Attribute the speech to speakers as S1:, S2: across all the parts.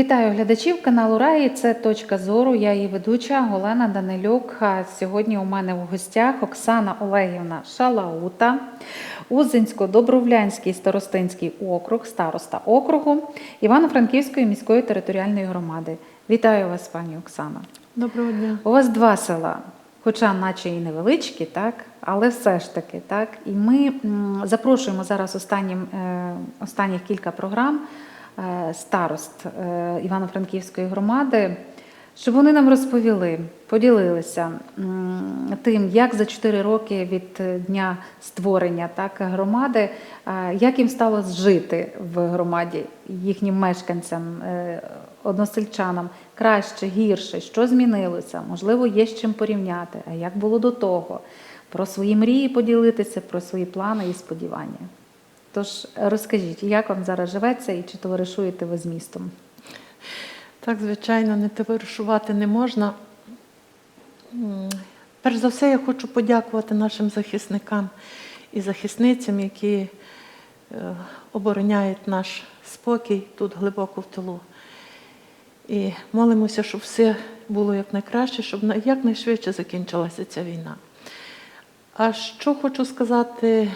S1: Вітаю глядачів каналу Раї. Це точка зору. Я її ведуча Олена Данилюк. А Сьогодні у мене в гостях Оксана Олегівна Шалаута, Узинсько-Добровлянський старостинський округ, староста округу Івано-Франківської міської територіальної громади. Вітаю вас, пані Оксана.
S2: Доброго дня.
S1: У вас два села, хоча наче і невеличкі, так, але все ж таки, так. І ми запрошуємо зараз останнім, е, останніх кілька програм старост е, Івано-Франківської громади, щоб вони нам розповіли, поділилися тим, як за 4 роки від е, дня створення так, громади, е, як їм стало жити в громаді їхнім мешканцям, е, односельчанам, краще, гірше, що змінилося, можливо, є з чим порівняти, а як було до того, про свої мрії поділитися, про свої плани і сподівання. Тож розкажіть, як вам зараз живеться і чи товаришуєте ви з містом?
S2: Так, звичайно, не товаришувати не можна. Перш за все, я хочу подякувати нашим захисникам і захисницям, які е, обороняють наш спокій тут глибоко в тилу. І молимося, щоб все було якнайкраще, щоб якнайшвидше закінчилася ця війна. А що хочу сказати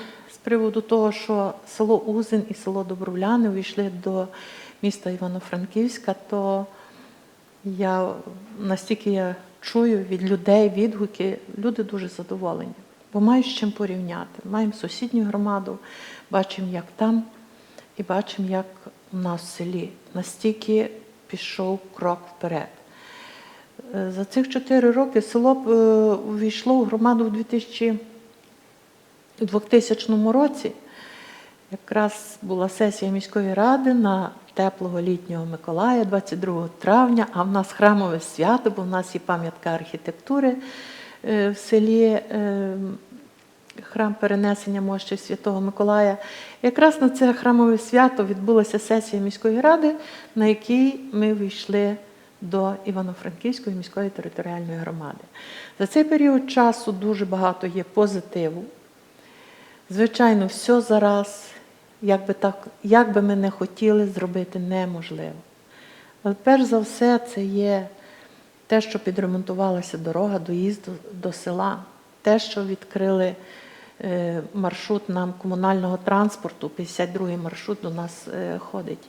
S2: приводу того, що село Узин і село Добровляни увійшли до міста Івано-Франківська, то я настільки я чую від людей відгуки, люди дуже задоволені, бо мають з чим порівняти. Маємо сусідню громаду, бачимо, як там, і бачимо, як у нас в селі. Настільки пішов крок вперед. Е, За цих чотири роки село е, увійшло в громаду в 2000 у 2000 році. Якраз була сесія міської ради на теплого літнього Миколая, 22 травня, а в нас храмове свято, бо в нас є пам'ятка архітектури е, в селі. е, Храм перенесення мощі Святого Миколая. Якраз на це храмове свято відбулася сесія міської ради, на якій ми війшли до Івано-Франківської міської територіальної громади. За цей період часу дуже багато є позитиву. Звичайно, все зараз, як би, так, як би ми не хотіли, зробити неможливо. Але перш за все, це є те, що підремонтувалася дорога доїзду до села, те, що відкрили е, маршрут нам комунального транспорту, 52-й маршрут до нас е, ходить.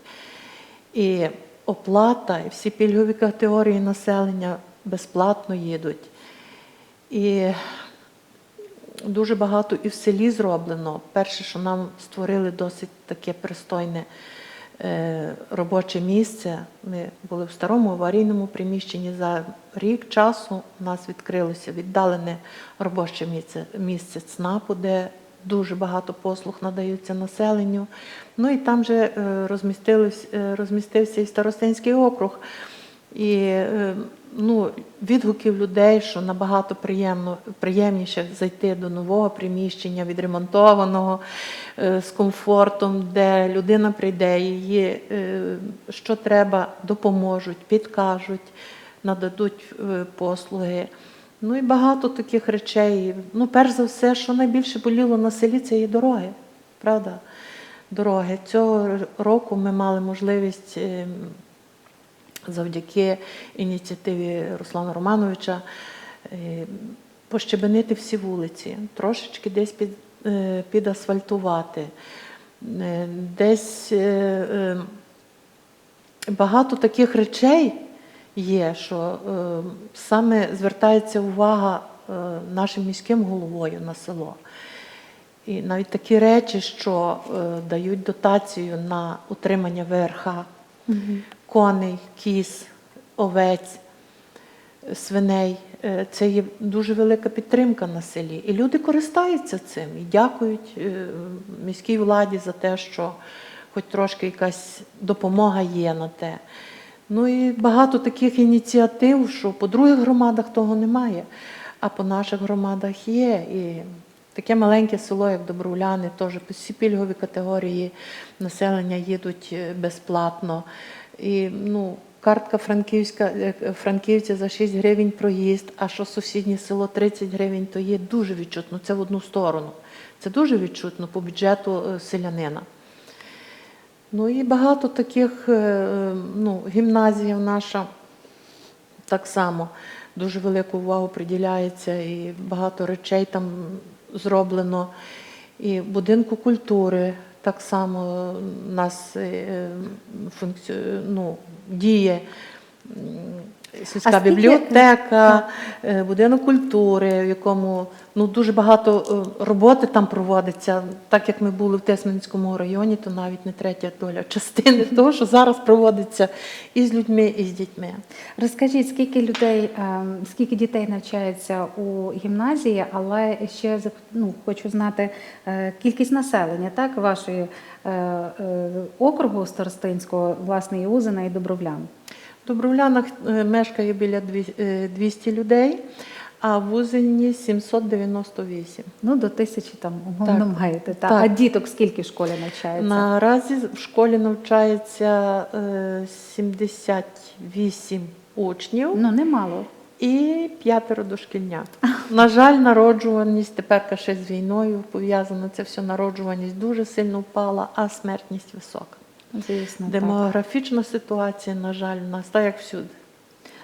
S2: І оплата, і всі пільгові категорії населення безплатно їдуть. І дуже багато і в селі зроблено. Перше, що нам створили досить таке пристойне е, робоче місце. Ми були в старому аварійному приміщенні. За рік часу у нас відкрилося віддалене робоче місце, місце ЦНАПу, де дуже багато послуг надаються населенню. Ну і там же е, е, розмістився і Старостинський округ. І ну, відгуків людей, що набагато приємно, приємніше зайти до нового приміщення, відремонтованого е, з комфортом, де людина прийде, її е, що треба, допоможуть, підкажуть, нададуть е, послуги. Ну і багато таких речей. Ну, перш за все, що найбільше боліло на селі, це є дороги. Правда? Дороги. Цього року ми мали можливість. Завдяки ініціативі Руслана Романовича е, пощебенити всі вулиці, трошечки десь під, е, підасфальтувати, е, десь багато таких речей є, що саме звертається увага нашим міським головою на село. І навіть такі речі, що дають дотацію на утримання ВРХ, коней, кіз, овець, свиней. Е, Це є дуже велика підтримка на селі. І люди користаються цим і дякують е, міській владі за те, що хоч трошки якась допомога є на те. Ну і багато таких ініціатив, що по других громадах того немає, а по наших громадах є. І таке маленьке село, як Добровляни, теж всі пільгові категорії населення їдуть е, безплатно. І ну, картка франківська, е, франківця за 6 гривень проїзд, а що сусіднє село 30 гривень, то є дуже відчутно. Це в одну сторону. Це дуже відчутно по бюджету е, селянина. Ну і багато таких, е, ну, гімназія наша так само дуже велику увагу приділяється, і багато речей там зроблено. І будинку культури так само у нас е, функці... ну, діє сільська бібліотека, е, будинок культури, в якому ну, дуже багато е, роботи там проводиться. Так як ми були в Тесменському районі, то навіть не третя доля частини того, що зараз проводиться і з людьми, і з дітьми.
S1: Розкажіть, скільки людей, ем, скільки дітей навчається у гімназії, але ще ну, хочу знати е, кількість населення, так, вашої е, е, округу Старостинського, власне, і Узина, і Добровлян.
S2: В Добровлянах е, мешкає біля дві- е, 200 людей, а в Узині 798.
S1: Ну, до тисячі там умовно
S2: Так.
S1: маєте. Та.
S2: Так.
S1: А діток скільки в школі навчається?
S2: Наразі в школі навчається е, 78 учнів
S1: Ну, немало.
S2: і п'ятеро дошкільнят. На жаль, народжуваність тепер ще з війною пов'язана. Це все народжуваність дуже сильно впала, а смертність висока.
S1: Звісно, так.
S2: Демографічна ситуація, на жаль, у нас так як всюди.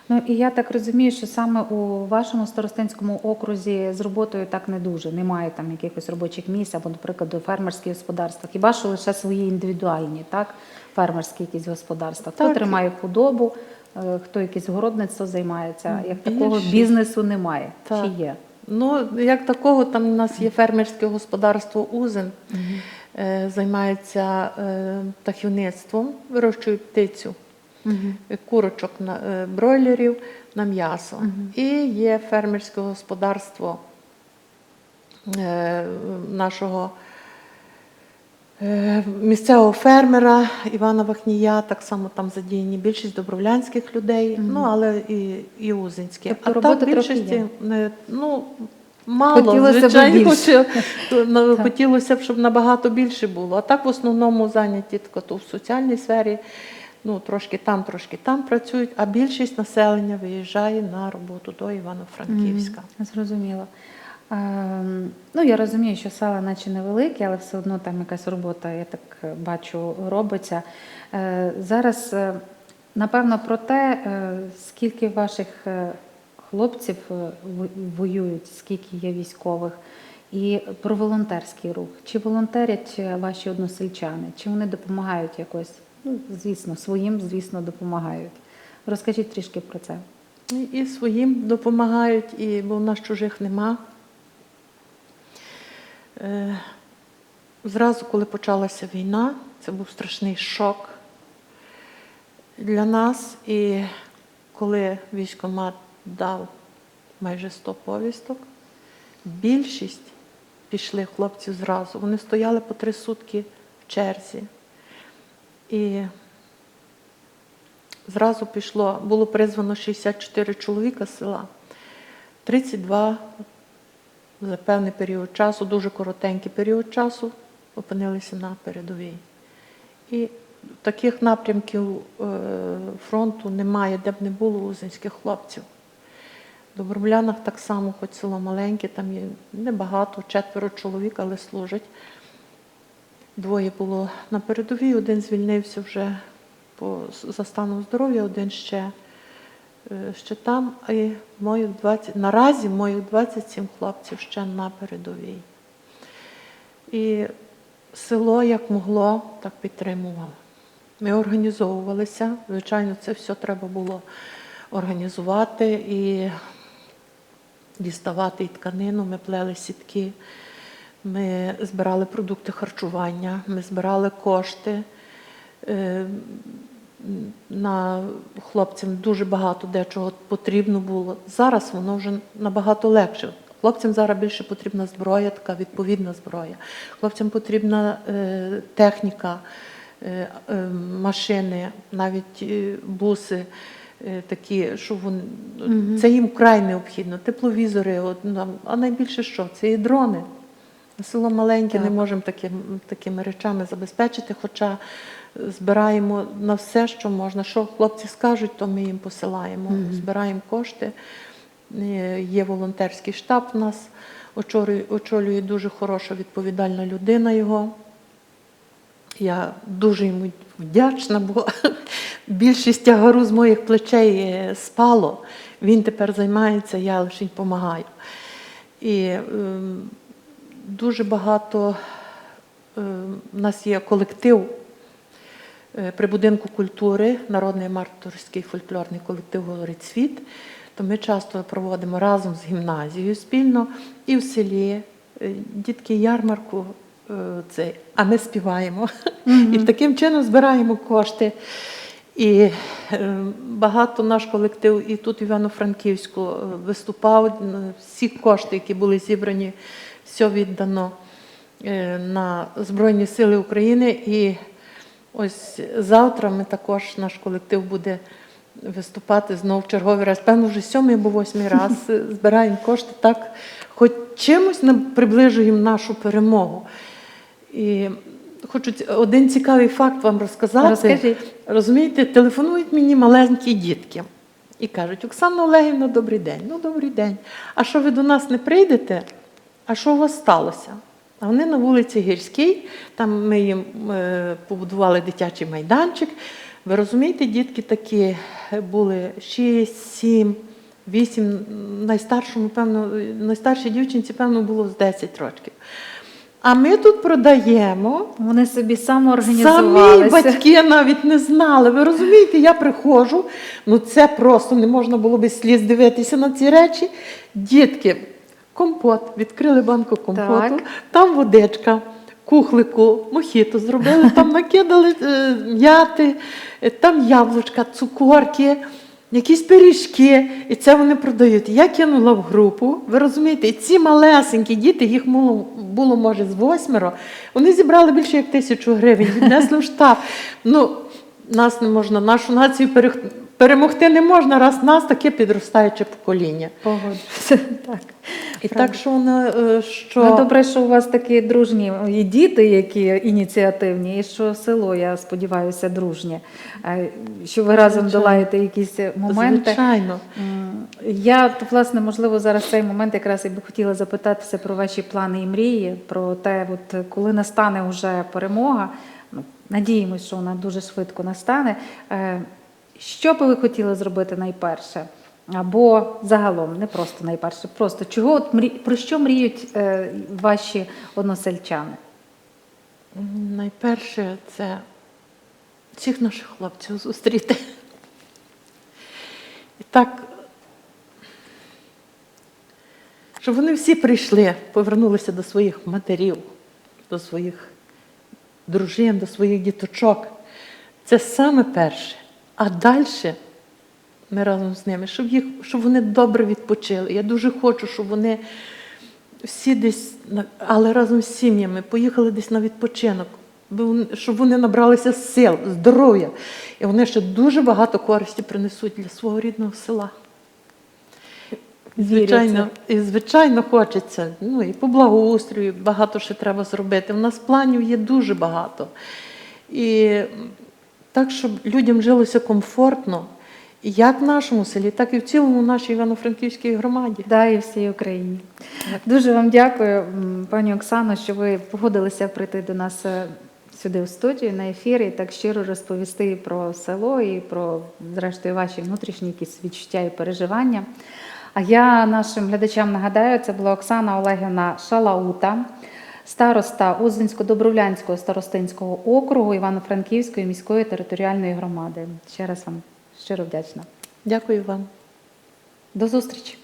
S1: Ну і я так розумію, що саме у вашому старостинському окрузі з роботою так не дуже. Немає там якихось робочих місць або, наприклад, фермерські господарства. Хіба що лише свої індивідуальні, так? Фермерські якісь господарства. Хто
S2: Так.
S1: тримає худобу, е, хто якесь городництво займається. Як такого бізнесу немає.
S2: Так.
S1: Чи є?
S2: Ну, як такого, там у нас є фермерське господарство Узин, е, займається е, птахівництвом, вирощують птицю, е, курочок на е, бройлерів на м'ясо. І є фермерське господарство е, нашого е, місцевого фермера Івана Вахнія, так само там задіяні більшість добровлянських людей, ну але і, і узинські.
S1: Тобто
S2: а так
S1: трохи
S2: більшості
S1: є.
S2: ну, мало,
S1: Хотілося б
S2: звичайно,
S1: більше.
S2: що, хотілося б, щоб набагато більше було. А так в основному зайняті то в соціальній сфері, ну трошки там, трошки там працюють, а більшість населення виїжджає на роботу до Івано-Франківська.
S1: Мгм, Зрозуміло. Ем, ну, я розумію, що села наче невеликі, але все одно там якась робота, я так бачу, робиться. Е, зараз, е, напевно, про те, е, скільки ваших хлопців е, воюють, скільки є військових, і про волонтерський рух. Чи волонтерять ваші односельчани, чи вони допомагають якось? Ну, звісно, своїм, звісно, допомагають. Розкажіть трішки про це.
S2: І- І своїм допомагають, і, бо в нас чужих нема. Е, Зразу, коли почалася війна, це був страшний шок для нас. І коли військомат дав майже 100 повісток, більшість пішли хлопці зразу. Вони стояли по три сутки в черзі. І зразу пішло, було призвано 64 чоловіка з села, 32 за певний період часу, дуже коротенький період часу, опинилися на передовій. І таких напрямків е, фронту немає, де б не було узинських хлопців. В Добромлянах так само, хоч село маленьке, там є небагато, четверо чоловік, але служать. Двоє було на передовій, один звільнився вже по, за станом здоров'я, один ще, е, ще там. І моїх 20, наразі моїх 27 хлопців ще на передовій. І село як могло, так підтримувало. Ми організовувалися. Звичайно, це все треба було організувати і діставати і тканину. Ми плели сітки, ми збирали продукти харчування, ми збирали кошти. Е, На хлопцям дуже багато дечого потрібно було. Зараз воно вже набагато легше. Хлопцям зараз більше потрібна зброя, така відповідна зброя. Хлопцям потрібна е, техніка, е, е, машини, навіть е, буси такі, що вони, це їм вкрай необхідно. Тепловізори, от, нам, а найбільше що? Це і дрони. Село маленьке,
S1: Так.
S2: не можемо таким, такими речами забезпечити, хоча збираємо на все, що можна. Що хлопці скажуть, то ми їм посилаємо. Збираємо кошти. Е, Є волонтерський штаб у нас, очолює, очолює дуже хороша відповідальна людина його. Я дуже йому вдячна, бо більшість тягару з моїх плечей е, спало. Він тепер займається, я лише допомагаю. І ем, дуже багато ем, у нас є колектив е, при будинку культури, народний марторський фольклорний колектив говорить світ. То ми часто проводимо разом з гімназією спільно і в селі е, дітки ярмарку. Е, Цей, а ми співаємо. І таким чином збираємо кошти. І е, багато наш колектив і тут в Івано-Франківську е, виступав. Всі кошти, які були зібрані, все віддано на Збройні Сили України. І ось завтра ми також, наш колектив буде виступати знову в черговий раз. Певно, вже сьомий або восьмий раз збираємо кошти, так хоч чимось приближуємо нашу перемогу. І хочу один цікавий факт вам розказати.
S1: Розкажіть.
S2: Розумієте, телефонують мені маленькі дітки і кажуть: Оксана Олегівна, добрий день. Ну, добрий день. А що ви до нас не прийдете? А що у вас сталося? А вони на вулиці Гірській, там ми їм е, побудували дитячий майданчик. Ви розумієте, дітки такі були 6, 7, 8, найстаршому, певно, найстаршій дівчинці, певно, було з 10 років. А ми тут продаємо
S1: Вони собі
S2: Самі батьки навіть не знали. Ви розумієте, я приходжу, ну це просто не можна було без сліз дивитися на ці речі. Дітки, компот, відкрили банку компоту,
S1: Так.
S2: там водичка, кухлику, мохіто зробили, там накидали е, м'яти, е, там яблучка, цукорки. Якісь пиріжки, і це вони продають. Я кинула в групу. Ви розумієте, і ці малесенькі діти, їх було, може з восьмеро. Вони зібрали більше як тисячу гривень, віднесли в штаб. Ну, нас не можна, нашу націю перемогти не можна, раз нас таке підростаюче покоління.
S1: Погоджуюся. Так.
S2: І
S1: Правда.
S2: так, що вони, е, що
S1: Ну, добре, що у вас такі дружні і діти, які ініціативні, і що село, я сподіваюся, дружнє. Е, Що ви разом
S2: Звичайно.
S1: долаєте якісь моменти.
S2: звичайно.
S1: Я, то, власне, можливо, зараз цей момент якраз і би хотіла запитатися про ваші плани і мрії, про те, от, коли настане вже перемога. Ну, надіємось, що вона дуже швидко настане. Е, Що би ви хотіли зробити найперше? Або загалом, не просто найперше, просто чого от мрі... про що мріють е, ваші односельчани?
S2: Найперше це всіх наших хлопців зустріти. І так, щоб вони всі прийшли, повернулися до своїх матерів, до своїх дружин, до своїх діточок. Це саме перше. А далі ми разом з ними, щоб, їх, щоб вони добре відпочили. Я дуже хочу, щоб вони всі десь, але разом з сім'ями поїхали десь на відпочинок, щоб вони набралися сил, здоров'я. І вони ще дуже багато користі принесуть для свого рідного села. І, звичайно, і звичайно хочеться. Ну і по благоустрою багато ще треба зробити. У нас планів є дуже багато. І так, щоб людям жилося комфортно, як в нашому селі, так і в цілому нашій Івано-Франківській громаді.
S1: Да, і всій Україні. Дуже вам дякую, пані Оксано, що ви погодилися прийти до нас е, сюди в студію на ефір і так щиро розповісти про село і про, зрештою, ваші внутрішні якісь відчуття і переживання. А я нашим глядачам нагадаю, це була Оксана Олегівна Шалаута, староста Узинсько-Добровлянського старостинського округу Івано-Франківської міської територіальної громади. Ще раз вам щиро вдячна.
S2: Дякую вам.
S1: До зустрічі!